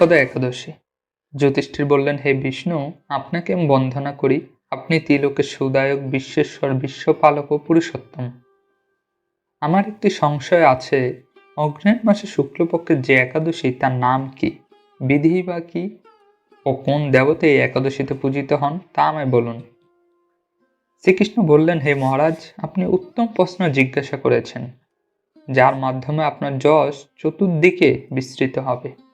মোক্ষদা একাদশী। জ্যোতিষ্ঠির বললেন, হে বিষ্ণু, আপনাকে আমি বন্দনা করি। আপনি তিলোকের সুদায়ক, বিশ্বেশ্বর, বিশ্বপালক ও পুরুষোত্তম। আমার একটি সংশয় আছে। অগ্রহায়ণ মাসে শুক্লপক্ষের যে একাদশী, তার নাম কি? বিধি বা কি? ও কোন দেবতা এই একাদশীতে পূজিত হন, তা আমায় বলুন। শ্রীকৃষ্ণ বললেন, হে মহারাজ, আপনি উত্তম প্রশ্ন জিজ্ঞাসা করেছেন, যার মাধ্যমে আপনার যশ চতুর্দিকে বিস্তৃত হবে।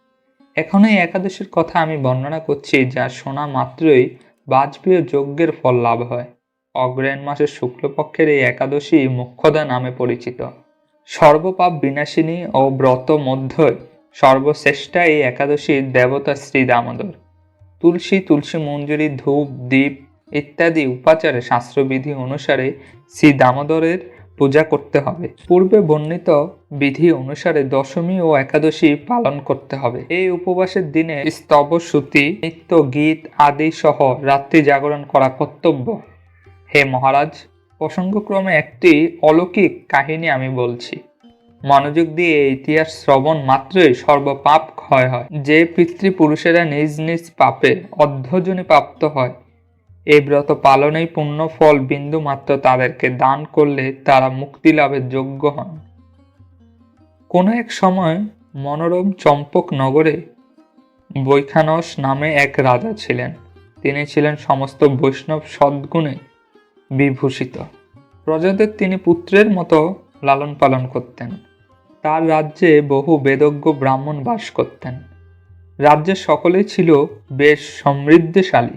এখন এই একাদশীর কথা আমি বর্ণনা করছি, যা শোনা মাত্রই বাজপেয় যজ্ঞের ফল লাভ হয়। অগ্রহায়ণ মাসের শুক্লপক্ষের এই একাদশী মুখ্যদা নামে পরিচিত। সর্বপাপ বিনাশিনী ও ব্রত মধ্যে সর্বশ্রেষ্ঠা এই একাদশীর দেবতা শ্রী দামোদর। তুলসী তুলসী মঞ্জুরি, ধূপ দ্বীপ ইত্যাদি উপাচারে শাস্ত্রবিধি অনুসারে শ্রী দামোদরের পূজা করতে হবে। পূর্বে বর্ণিত বিধি অনুসারে দশমী ও একাদশী পালন করতে হবে। এই উপবাসের দিনে স্তব শ্রুতি নিত্য, গীত আদি সহ রাত্রি জাগরণ করা কর্তব্য। হে মহারাজ, প্রসঙ্গক্রমে একটি অলৌকিক কাহিনী আমি বলছি। মনোযোগ দিয়ে ইতিহাস শ্রবণ মাত্রই সর্বপাপ ক্ষয় হয়। যে পিতৃপুরুষেরা নিজ নিজ পাপে অর্ধজনী প্রাপ্ত হয় এই ব্রত পালনেই পুণ্য ফল বিন্দু মাত্র তাদেরকে দান করলে তারা মুক্তি লাভের যোগ্য হন। কোনো এক সময় মনোরম চম্পক নগরে বৈখানস নামে এক রাজা ছিলেন। তিনি ছিলেন সমস্ত বৈষ্ণব সদ্গুণে বিভূষিত। প্রজাদের তিনি পুত্রের মতো লালন পালন করতেন। তার রাজ্যে বহু বেদজ্ঞ ব্রাহ্মণ বাস করতেন। রাজ্যের সকলেই ছিল বেশ সমৃদ্ধশালী।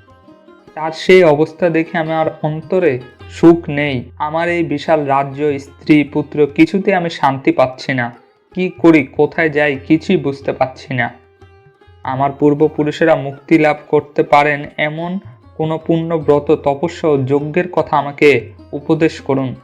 তার সেই অবস্থা দেখে আমার অন্তরে সুখ নেই। আমার এই বিশাল রাজ্য, স্ত্রী, পুত্র কিছুতে আমি শান্তি পাচ্ছি না। কি করি, কোথায় যাই, কিছুই বুঝতে পারছি না। আমার পূর্বপুরুষেরা মুক্তি লাভ করতে পারেন এমন কোনো পূর্ণ ব্রত তপস্যা ও যজ্ঞের কথা আমাকে উপদেশ করুন।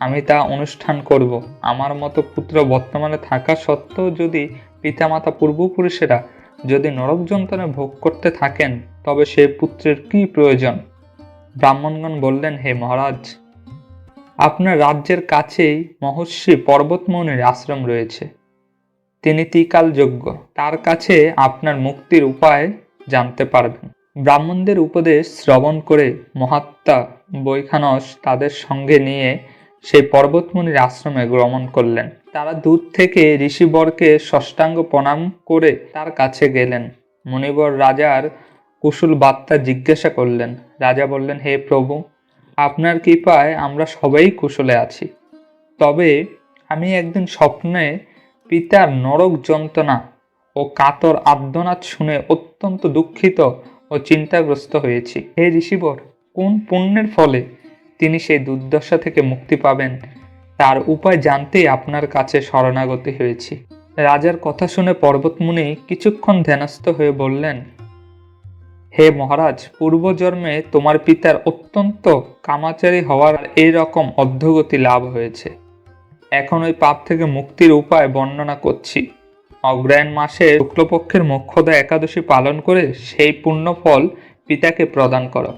আমি তা অনুষ্ঠান করব। আমার মতো পুত্র বর্তমানে থাকা সত্ত্বেও যদি পিতামাতা পূর্বপুরুষেরা যদি নরক যন্ত্রণা ভোগ করতে থাকেন, তবে সে পুত্রের কি প্রয়োজন? ব্রাহ্মণগণ বললেন, হে মহারাজ, আপনার রাজ্যের কাছেই মহর্ষি পর্বতমণির আশ্রম রয়েছে। তিনি তিকাল যোগ্য। তার কাছে আপনার মুক্তির উপায় জানতে পারবেন। ব্রাহ্মণদের উপদেশ শ্রবণ করে মহাত্মা বৈখানস তাদের সঙ্গে নিয়ে সেই পর্বতমণির আশ্রমে গমন করলেন। তারা দূর থেকে ঋষিবরকে ষষ্ঠাঙ্গ প্রণাম করে তার কাছে গেলেন। মণিবর রাজার কুশল বার্তা জিজ্ঞাসা করলেন। রাজা বললেন, হে প্রভু, আপনার কৃপায় আমরা সবাই কুশলে আছি। তবে আমি একদিন স্বপ্নে পিতার নরক যন্ত্রণা ও কাতর আর্দনাদ শুনে অত্যন্ত দুঃখিত ও চিন্তাগ্রস্ত হয়েছি। হে ঋষিবর, কোন পুণ্যের ফলে তিনি সেই দুর্দশা থেকে মুক্তি পাবেন? তার উপায় জানতেই আপনার কাছে শরণাগতি হয়েছি। রাজার কথা শুনে পর্বতমুনি কিছুক্ষণ ধ্যানস্থ হয়ে বললেন, হে মহারাজ, পূর্বজন্মে তোমার পিতার অত্যন্ত কামাচারী হওয়ার এই রকম অধ্যগতি লাভ হয়েছে। এখন ওই পাপ থেকে মুক্তির উপায় বর্ণনা করছি। অগ্রায়ণ মাসে শুক্লপক্ষের মোক্ষদা একাদশী পালন করে সেই পুণ্য ফল পিতাকে প্রদান করো।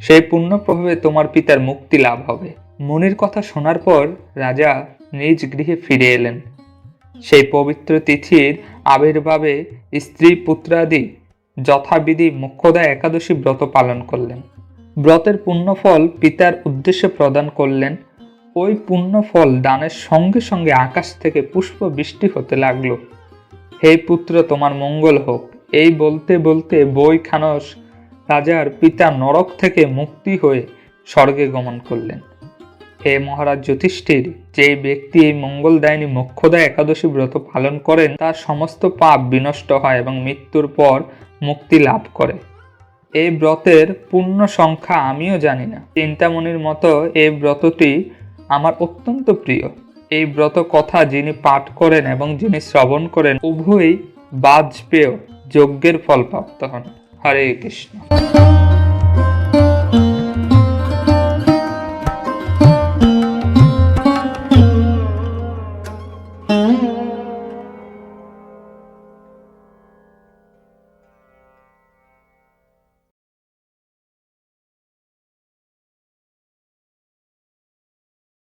সেই পুণ্য প্রভাবে তোমার পিতার মুক্তি লাভ হবে। মুনির কথা শোনার পর রাজা নিজ গৃহে ফিরে এলেন। সেই পবিত্র তিথির আবির্ভাবে স্ত্রী পুত্রাদি যথাবিধি মুখ্যদা একাদশী ব্রত পালন করলেন। ব্রতের পুণ্যফল পিতার উদ্দেশ্যে প্রদান করলেন। ওই পুণ্যফল দানের সঙ্গে সঙ্গে আকাশ থেকে পুষ্প বৃষ্টি হতে লাগল। হে পুত্র, তোমার মঙ্গল হোক। এই বলতে বলতে বই খানস রাজার পিতা নরক থেকে মুক্তি হয়ে স্বর্গে গমন করলেন। হে মহারাজ যুধিষ্ঠির যে ব্যক্তি এই মঙ্গলদায়িনী মোক্ষদা একাদশী ব্রত পালন করেন, তার সমস্ত পাপ বিনষ্ট হয় এবং মৃত্যুর পর মুক্তি লাভ করে। এই ব্রতের পূর্ণ সংখ্যা আমিও জানি না। চিন্তামণির মতো এই ব্রতটি আমার অত্যন্ত প্রিয়। এই ব্রত কথা যিনি পাঠ করেন এবং যিনি শ্রবণ করেন, উভয়ই বাজপেয় যজ্ঞের ফল প্রাপ্ত হন। হরে কৃষ্ণ।